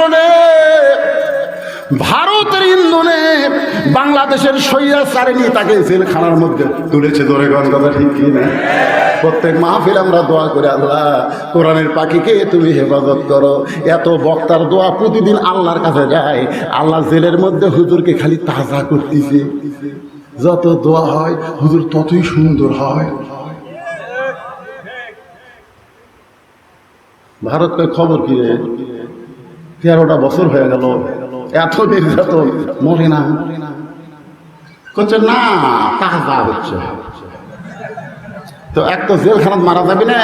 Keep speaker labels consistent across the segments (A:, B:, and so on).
A: কারণে ভারতের ইন্ধনে বাংলাদেশের সৈয়া সারেনি তাকে জেলখানার মধ্যে তুলেছে ধরে কথা ঠিক কি প্রত্যেক মাহফিল আমরা দোয়া করে, আল্লাহ, কোরআনের পাখিকে তুমি হেফাজত করো। এত বক্তার দোয়া প্রতিদিন আল্লাহর কাছে যায়। আল্লাহ জেলের মধ্যে হুজুরকে খালি তাজা করতেছে। যত দোয়া হয়, হুজুর ততই সুন্দর হয়। ভারতকে খবর কি রে? তেরোটা বছর হয়ে গেল। এত নির্যাতন মরে না করছে না তাজা হচ্ছে। তো এক তো জেলখানাত মারা যাবে না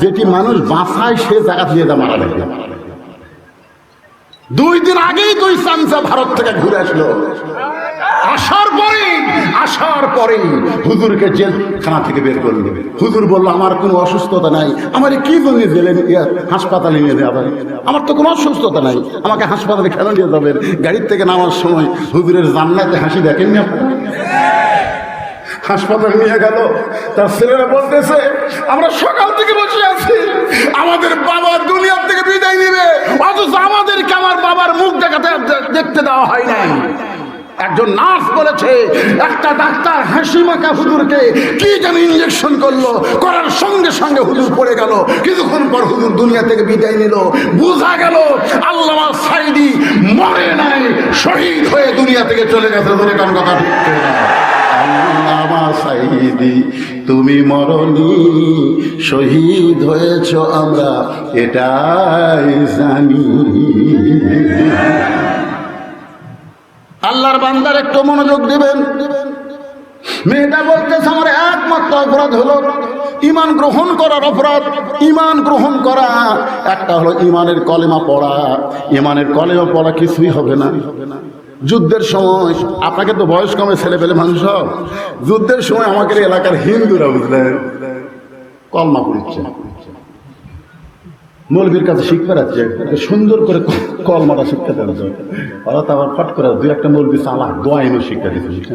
A: যেটি মানুষ বাঁচায় সে জায়গা দিয়ে যা মারা যাবে। দুই দিন আগেই দুই চামচা ভারত থেকে ঘুরে আসলো। পরে আসার পরে হুজুরকে জেলখানা থেকে বের করে দেবে। হুজুর বলল, আমার কোনো অসুস্থতা নাই। আমার কি জন্য জেলে হাসপাতালে নিয়ে যাবে? আমার তো কোনো অসুস্থতা নাই। আমাকে হাসপাতালে কেন নিয়ে যাবেন গাড়ির থেকে নামার সময় হুজুরের জান্নাতে হাসি দেখেননি আপনারা? হাসপাতাল নিয়ে গেল। তার ছেলেরা বলতেছে, আমরা সকাল থেকে বসে আছি। আমাদের বাবা দুনিয়ার থেকে বিদায় নিবে। অথচ আমাদেরকে আমার বাবার মুখ দেখাতে দেখতে দেওয়া হয় নাই। একজন নার্স বলেছে, একটা ডাক্তার হাসি মাখা হুজুরকে কি যেন ইঞ্জেকশন করল, করার সঙ্গে সঙ্গে হুজুর পড়ে গেল। কিছুক্ষণ পর হুজুর দুনিয়া থেকে বিদায় নিল। বোঝা গেল, আল্লামা সাইদি মরে নাই, শহীদ হয়ে দুনিয়া থেকে চলে গেছে ধরে কান কথা আল্লামা সাইদি, তুমি মরনি, শহীদ হয়েছ আমরা, এটাই জানি। আল্লাহর বান্দার একটু মনোযোগ দিবেন। মেয়েটা বলতেছে, আমার একমাত্র অপরাধ হলো ইমান গ্রহণ করার অপরাধ। ইমান গ্রহণ করা। একটা হলো ইমানের কলেমা পড়া। ইমানের কলেমা পড়া কিছুই হবে না। যুদ্ধের সময়, আপনাকে তো বয়স কমে ছেলে পেলে মানুষ যুদ্ধের সময় আমাদের এলাকার হিন্দুরা বুঝলেন। কলমা পড়ছে। মৌলবীর কাছে শিখতে যাচ্ছে সুন্দর করে কলমাটা শিক্ষা যায় ওরা তো আবার ফট করে দুই একটা মৌলবী চালা দোয়াইনও শিক্ষা দিচ্ছে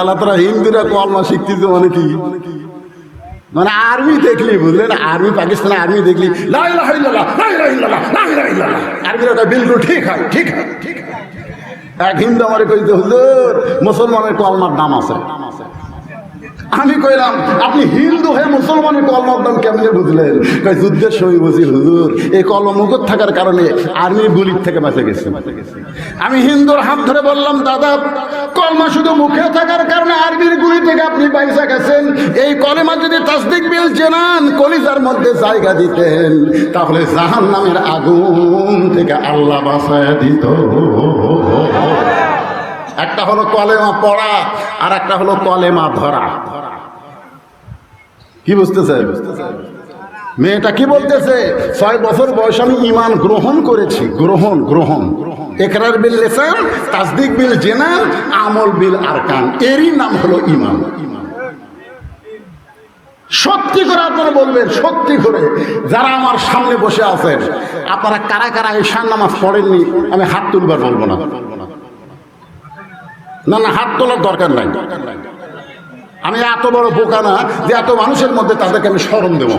A: আল্লাহ তারা হিন্দুরা কলমা শিখতেছে মানে কি? মানে আর্মি দেখলি, বুঝলেন? আর্মি পাকিস্তান আর্মি দেখলি। আর্মির বিলকুল ঠিক হয় ঠিক হয় ঠিক এক হিন্দু আমার কইতে হুজুর, মুসলমানের কলমার নাম আছে। আমি কইলাম, আপনি হিন্দু হয়ে মুসলমানের কলমার দাম কেমনে বুঝলেন? যুদ্ধের সময় বুঝি হুজুর, এই কলম মুখত থাকার কারণে আর্মি গুলির থেকে বাঁচে গেছে। আমি হিন্দুর হাত ধরে বললাম, দাদা, কলমা শুধু মুখে থাকার কারণে আর্মির গুলি থেকে আপনি পয়সা গেছেন। এই কলেমা যদি তাসদিক বিল জেনান, কলিজার মধ্যে জায়গা দিতেন। তাহলে জাহান নামের আগুন থেকে আল্লাহ বাঁচায় দিত। একটা হলো কলেমা পড়া, আর একটা হলো কলেমা ধরা। কি বুঝতেছে? মেয়েটা কি বলতেছে? ছয় বছর বয়স আমি ইমান গ্রহণ করেছি। গ্রহণ গ্রহণ। একরার বিল লেসান তাসদিক বিল জেনান আমল বিল আরকান। এরই নাম হলো ইমান সত্যি করে আপনারা বলবেন, সত্যি করে। যারা আমার সামনে বসে আছেন, আপনারা কারা কারা ঈশান নামাজ পড়েননি, আমি হাত তুলবার বলব না। না না, হাত তোলার দরকার নাই। আমি এত বড় বোকা না যে এত মানুষের মধ্যে তাদেরকে আমি স্মরণ দেব।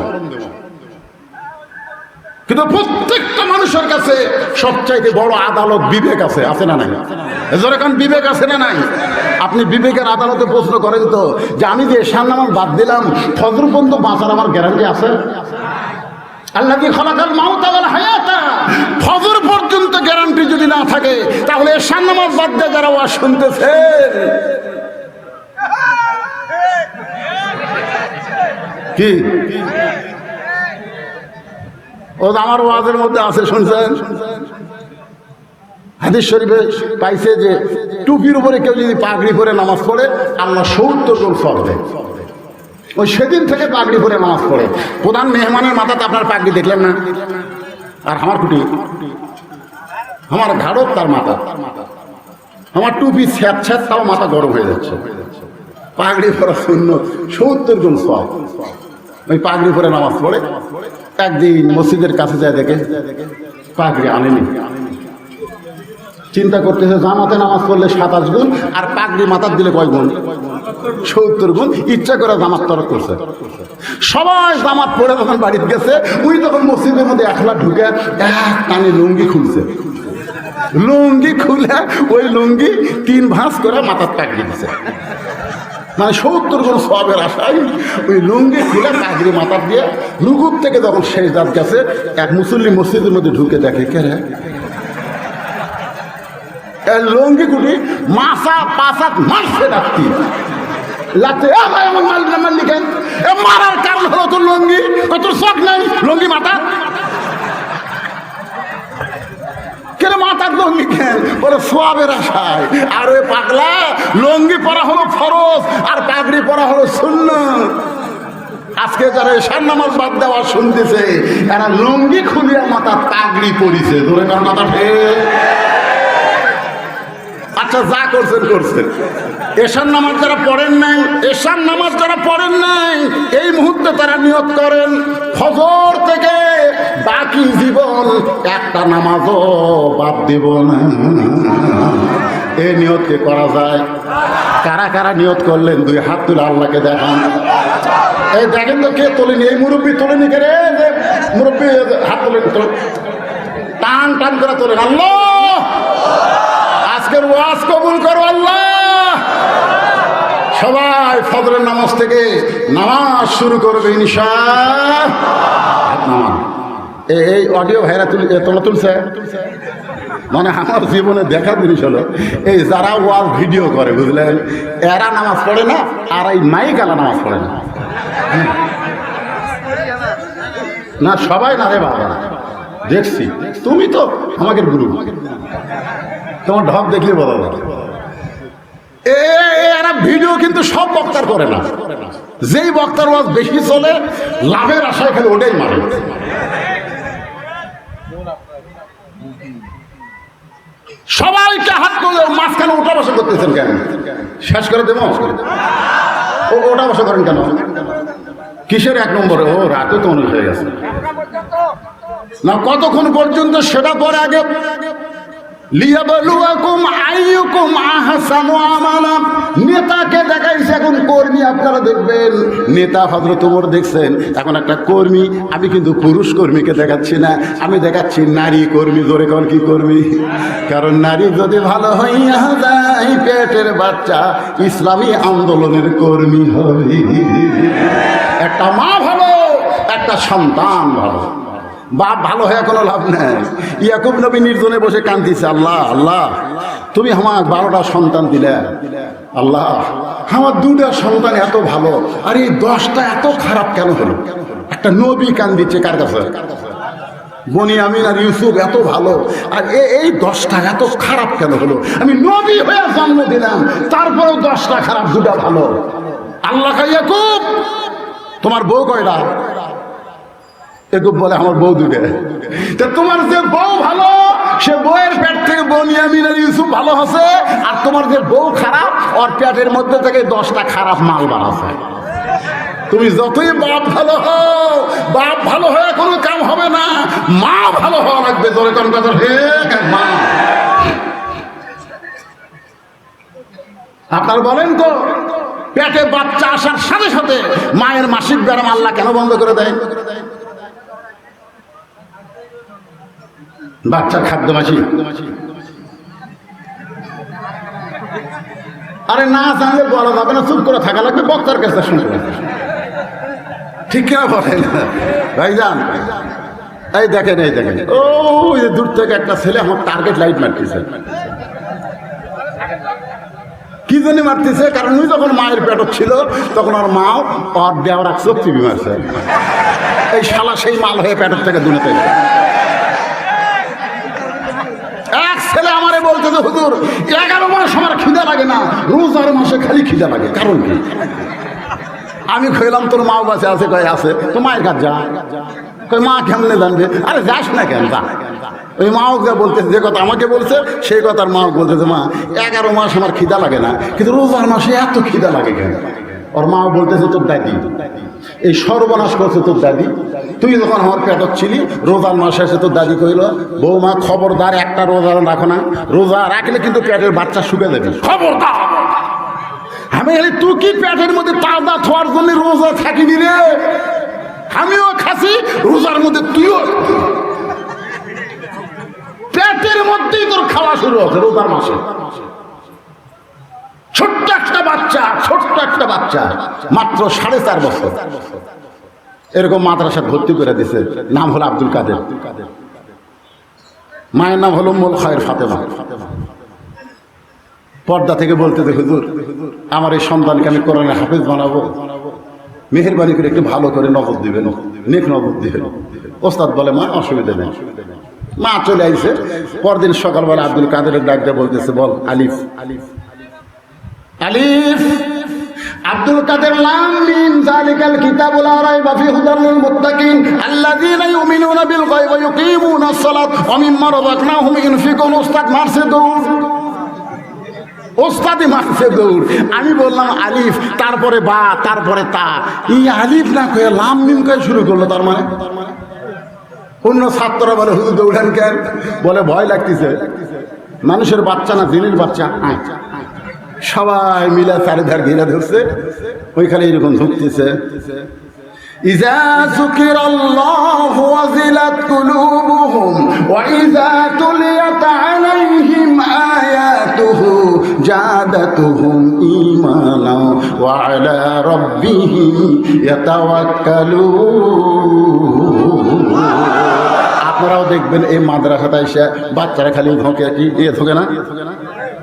A: কিন্তু প্রত্যেকটা মানুষের কাছে সবচাইতে বড় আদালত বিবেক আছে আছে না নাই? এখন বিবেক আছে না নাই? আপনি বিবেকের আদালতে প্রশ্ন করেন তো, যে আমি যে এশান নামাজ বাদ দিলাম, ফজর পর্যন্ত বাঁচার আমার গ্যারান্টি আছে? আল্লাহ কি খলাকাল মাউত আওয়াল হায়াতা। ফজর পর্যন্ত গ্যারান্টি যদি না থাকে, তাহলে এশান নামাজ বাদ দিয়ে যারা ওয়াজ শুনতেছেন। কি? ও আমার ওয়াজের মধ্যে আছে, শুনছেন? হাদিস শরীফে পাইছে যে টুপির উপরে কেউ যদি পাগড়ি পরে নামাজ পড়ে, আল্লাহ সত্তর জন সব দেয়। ওই সেদিন থেকে পাগড়ি পরে নামাজ পড়ে। প্রধান মেহমানের মাথাতে আপনার পাগড়ি দেখলেন না? আর আমার কুটি আমার ঘাড়ক তার মাথা। আমার টুপি ছ্যাঁত ছ্যাঁত তাও মাথা গরম হয়ে যাচ্ছে। পাগড়ি পরা শূন্য, সত্তর গুণ সব ওই পাগড়ি পরে নামাজ পড়ে। একদিন মসজিদের কাছে যায় দেখে, পাগড়ি আনেনি। চিন্তা করতেছে, জামাতে নামাজ পড়লে সাতাশ গুণ, আর পাগড়ি মাথার দিলে কয় গুণ? সত্তর গুণ। ইচ্ছা করে জামাত তরক করছে। সবাই জামাত পড়ে যখন বাড়িতে গেছে ওই তখন মসজিদের মধ্যে একলা ঢুকে এক টানে লুঙ্গি খুলছে। লুঙ্গি খুলে ওই লুঙ্গি তিন ভাঁজ করে মাথার পাকিয়ে দিছে। মানে সত্তর গুণ সবের আশায় ওই লুঙ্গি খুলে কাগরি মাথা দিয়ে রুগুর থেকে যখন শেষ দাঁত গেছে, এক মুসল্লি মসজিদের মধ্যে ঢুকে দেখে, কে রে? লুঙ্গি মাসা পাসাত মারছে ডাকতি। লাগতে এ আমার মাল মাল লিখেন এ মারার কারণ হলো তোর লুঙ্গি, তোর শখ নাই, লুঙ্গি মাথা। কেন মাথার লঙ্গি বলে সোয়াবের আশায়। আর ওই পাগলা, লঙ্গি পরা হলো আর পাগড়ি পরা হলো শূন্য আজকে যারা নামাজ বাদ দেওয়া শুনতেছে, এরা খুলিয়া মাথা পাগড়ি পরিছে। ধরে মাথা আচ্ছা যা করছেন করছেন। নামাজ যারা পড়েন নাই, এশার নামাজ যারা পড়েন নাই, এই মুহূর্তে তারা নিয়ত করেন, ফজর থেকে বাকি জীবন একটা নামাজও বাদ দেব না। এই নিয়তকে করা যায়? কারা কারা নিয়ত করলেন? দুই হাত তুলে আল্লাহকে দেখান। এই দেখেন তো কে তোলেনি? এই মুরব্বী তোলেনি কে রে? মুরব্বী হাত তোলেন টান টান করে তোলেন। আল্লাহ! আজকের ওয়াজ কবুল করো আল্লাহ! সবাই ফজরের নামাজ থেকে নামাজ শুরু করবে ইনশা নামাজ এ- এই অডিও ভাইরা তুলি তোলা তুলছে? মানে আমার জীবনে দেখা জিনিস হলো, এই যারা ওয়াজ ভিডিও করে, বুঝলেন? এরা নামাজ পড়ে না, আর এই মাইকালা নামাজ পড়ে না। না, সবাই না রে বাবা। দেখছি। তুমি তো আমাকে গুরু। তোমার ঢপ দেখলে বলা এ- এরা ভিডিও কিন্তু সব বক্তার করে না। যেই বক্তার ওয়াজ বেশি চলে, লাভের আশায় খালি ওটাই মারে। সবাইকে হাত করলে মাঝখানে ওটা বসা করতেছেন কেন? শেষ করে দেবো? ও, ওটা বসা করেন কেন? কিসের এক নম্বরে? ও, রাতে তো অনেক হয়ে গেছে। না, কতক্ষণ পর্যন্ত সেটা পরে আগে লিয়াবলুয়াকুম আইয়ুকুম আহসানু আমালা। নেতাকে দেখাইছে এখন কর্মী দেখবেন। নেতা দেখছেন, এখন একটা কর্মী, আমি কিন্তু পুরুষ কর্মীকে দেখাচ্ছি না, আমি দেখাচ্ছি নারী কর্মী, জোরে কর কি কর্মী? কারণ নারী যদি ভালো হইয়া যায়, পেটের বাচ্চা ইসলামী আন্দোলনের কর্মী হবে। একটা মা ভালো, একটা সন্তান ভালো। বাপ ভালো হয়ে কোনো লাভ নেই। ইয়াকুব নবী নির্জনে বসে কান্দিছে, আল্লাহ আল্লাহ, তুমি আমার বারোটা সন্তান দিলে। আল্লাহ, আমার দুটা সন্তান এত ভালো, আর এই দশটা এত খারাপ কেন হলো? একটা নবী কান্দিচ্ছে কার কাছে? বনি আমিন আর ইউসুফ এত ভালো, আর এই দশটা এত খারাপ কেন হলো? আমি নবী হয়ে জন্ম দিলাম, তারপরেও দশটা খারাপ, দুটা ভালো। আল্লাহ ইয়াকুব, তোমার বউ কয়টা? একুব বলে আমার বউ দুটো তা তোমার যে বউ ভালো, সে বউয়ের পেট থেকে বনিয়ামিন আর ইউসুফ ভালো আছে আর তোমার যে বউ খারাপ, ওর পেটের মধ্যে থেকে দশটা খারাপ মাল বানাছে তুমি যতই বাপ ভালো হও, বাপ ভালো হয়ে কোনো কাম হবে না, মা ভালো হওয়া লাগবে তোর কোন কথা হে মা। আপনার বলেন তো, পেটে বাচ্চা আসার সাথে সাথে মায়ের মাসিক ব্যারাম আল্লাহ কেন বন্ধ করে দেয়? বাচ্চার খাদ্য মাসি। আরে না জানলে বলা যাবে না, চুপ করে থাকা লাগবে, বক্তার কাছে শুনে ঠিক কিনা বলেন? ভাইজান, এই দেখেন এই দেখেন। ও দূর থেকে একটা ছেলে আমার টার্গেট লাইট মারতেছে। কি জন্য মারতেছে? কারণ ওই যখন মায়ের পেটত ছিল, তখন ওর মাও ওর দেওয়ার চোখ টিভি মারছে। এই শালা সেই মাল হয়ে পেটের থেকে দূরে থেকে এক ছেলে হুজুর, এগারো মাস আমার খিদা লাগে না, রোজার মাসে খালি খিদা লাগে। কারণ কি? আমি কইলাম, তোর মাও কাছে আছে? কয়, আছে। তো মায়ের কাছে যা। কই মা কেমনে জানবে? আরে, যাস না কেন, যা। ওই মাও বলতেছে, যে কথা আমাকে বলছে, সেই কথার মাও বলতেছে, মা, এগারো মাস আমার খিদা লাগে না, কিন্তু রোজার মাসে এত খিদা লাগে কেন? ওর মাও বলতেছে, তোর দাদি, এই সর্বনাশ করছে তোর দাদি। তুই যখন আমার পেটক ছিলি রোজার মাসে এসে তোর দাদি কইল বৌমা খবরদার একটা রোজা রাখো না। রোজা রাখলে কিন্তু পেটের বাচ্চা শুকে যাবে। খবরদার! আমি বলি তুই কি পেটের মধ্যে তাজা থোয়ার জন্য রোজা থাকিনি রে? আমিও খাসি রোজার মধ্যে তুইও পেটের মধ্যেই তোর খাওয়া শুরু হচ্ছে রোজার মাসে। ছোট্ট একটা বাচ্চা ছোট্ট একটা বাচ্চা মাত্র সাড়ে চার বছর। এরকম মাদ্রাসা ভর্তি করে দিছে। নাম হলো আব্দুল কাদের। মায়ের নাম হলো মোল খায়ের ফাতেমা। পর্দা থেকে বলতে যে, হুজুর, আমার এই সন্তানকে আমি কোরআনে হাফেজ বানাবো। মেহেরবানি করে একটু ভালো করে নজর দিবেন। নেক নজর দিবেন। ওস্তাদ বলে, মা, অসুবিধা নেই। মা চলে আইছে। পরদিন সকালবেলা আব্দুল কাদের ডাক দিয়ে বলতেছে, বল আলিফ আলিফ। আলিফ। আব্দুল কাদের লাম মিম যালিকাল কিতাবুল লা রাইবা ফি হুদাল লিল মুত্তাকিন আল্লাযীনা ইউমিনুনা বিল গায়বি ওয়া ইউকিমুনাস সালাত ওয়া মিম্মা রাযাকনাহুম ইউনফিকুন উস্তাদ মারছে দৌড়। ওস্তাদি মারছে দৌড়। আমি বললাম, আলিফ, তারপরে বা, তারপরে তা। এই আলিফ না কয়ে লাম মিম কয়ে শুরু করল তার মানে? অন্য ছাত্ররা বলে, হুজুর দৌড়ান কেন? বলে, ভয় লাগতেছে। মানুষের বাচ্চা না জিনিস বাচ্চা? আয়। সবাই মিলে চারিধার ঘিরে ধরছে ওইখানে এরকম ঢুকতেছে إذا ذكر الله وزلت قلوبهم وإذا تليت عليهم آياته زادتهم إيمانا وعلى ربهم يتوكلون আপনারাও দেখবেন এই মাদ্রাসাটা এসে বাচ্চারা খালি ধোকে কি ইয়ে ধোকে না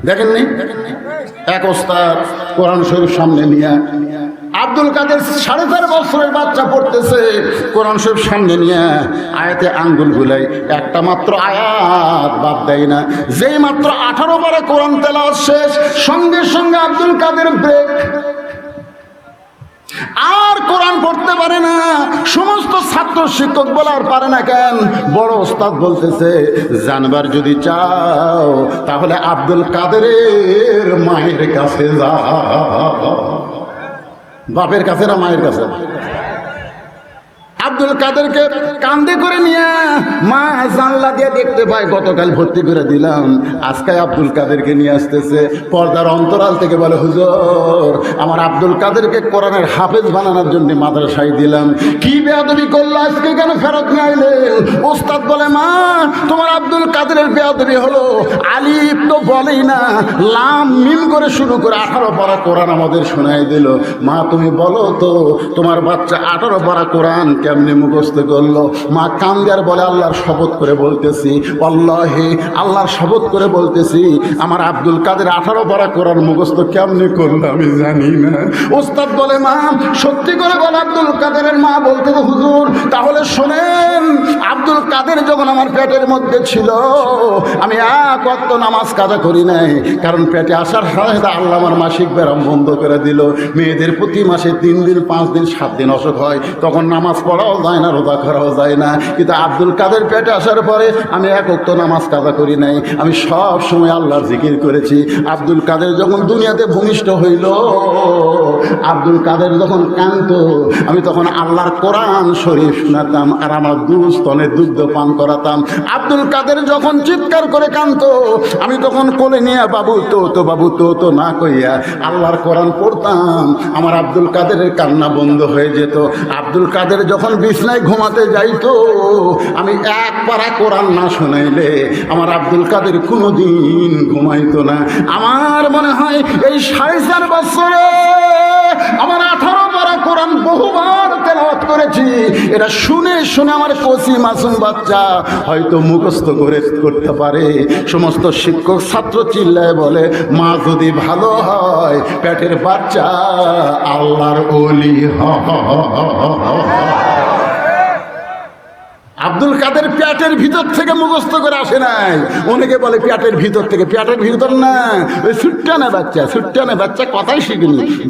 A: দেখেননি এক ওস্তাদ কোরআন শরীফ সামনে নিয়ে আব্দুল কাদের সাড়ে চার বছরের বাচ্চা পড়তেছে, কোরআন শরীফ সামনে নিয়ে আয়াতে আঙ্গুল গুলাই একটা মাত্র আয়াত বাদ দেয় না। যেই মাত্র আঠারো বারে কোরআন তেলা শেষ, সঙ্গে সঙ্গে আব্দুল কাদের ব্রেক আর কোরআন পড়তে পারে না। সমস্ত ছাত্র শিক্ষক বলার পারে না কেন? বড় ওস্তাদ বলতেছে, জানবার যদি চাও, তাহলে আব্দুল কাদেরের মায়ের কাছে যা বাপের কাছে না মায়ের কাছে? আব্দুল কাদেরকে কান্দে করে নিয়ে মা জানলা দিয়ে দেখতে পায়, গতকাল ভর্তি করে দিলাম। আজকে আব্দুল কাদেরকে নিয়ে আসতেছে। পর্দার অন্তরাল থেকে বলে, হুজুর, আমার আব্দুল কাদেরকে কোরআনের হাফেজ বানানোর জন্য মাদ্রাসায় দিলাম। কি বেয়াদবি করল, আজকে কেন ফেরত নিয়ে ওস্তাদ বলে, মা, তোমার আব্দুল কাদেরের বেয়াদবি হলো। আলিফ তো বলেই না, লাম মিম করে শুরু করে আঠারো পারা কোরআন আমাদের শোনাই দিল। মা, তুমি বলো তো, তোমার বাচ্চা আঠারো পারা কোরআন কেমনি মুখস্থ করল। মা কান্দার বলে আল্লাহর শপথ করে বলতেছি, আল্লাহে, আল্লাহর শপথ করে বলতেছি, আমার আব্দুল কাদের আঠারো পারা কোরআন মুখস্থ কেমনি করল আমি জানি না। ওস্তাদ বলে, মা, সত্যি করে বলে আব্দুল কাদেরের মা বলতে, হুজুর, তাহলে শোনেন, আব্দুল কাদের যখন আমার পেটের মধ্যে ছিল, আমি এক অক্ত নামাজ কাজা করি নাই, কারণ পেটে আসার সাথে আল্লাহ আমার মাসিক ব্যায়াম বন্ধ করে দিল। মেয়েদের প্রতি মাসে তিন দিন, পাঁচ দিন, সাত দিন অসুখ হয়, তখন নামাজ পড়াও যায় না, রোজা করাও যায় না। কিন্তু আব্দুল কাদের পেটে আসার পরে আমি এক অক্ত নামাজ কাজা করি নাই। আমি সব সময় আল্লাহর জিকির করেছি। আব্দুল কাদের যখন দুনিয়াতে ভূমিষ্ঠ হইল, আব্দুল কাদের যখন কান্ত আমি তখন আল্লাহর কোরআন শরীফ শোনাতাম আর আমার দুস্তনে দুগ্ধ পান করাতাম। আব্দুল কাদের যখন চিৎকার করে কান্ত আমি তখন কোলে নিয়ে, বাবু, তো তো, বাবু, তো তো, না কইয়া আল্লাহর কোরআন পড়তাম। আমার আব্দুল কাদেরের কান্না বন্ধ হয়ে যেত। আব্দুল কাদের যখন বিছনায় ঘুমাতে যাইতো আমি এক পারা কোরআন না শোনাইলে আমার আব্দুল কাদের কোনো দিন ঘুমাইতো না। আমার মনে হয় এই সাড়ে চার বছরে আমার আঠারো পারা কোরআন বহুবার তেলাওয়াত করেছি। এটা শুনে শুনে আমার কচি মাসুম বাচ্চা হয়তো মুখস্থ করে করতে পারে। সমস্ত শিক্ষক ছাত্র চিল্লায় বলে, মা, যদি ভালো হয়, পেটের বাচ্চা আল্লাহর অলি আব্দুল কাদের প্যাটের ভিতর থেকে মুখস্থ করে আসে নাই। অনেকে বলে প্যাটের ভিতর থেকে, প্যাটের ভিতর না। ওই সুট্টানে বাচ্চা সুট্টানে বাচ্চা, কথাই শিখিনি।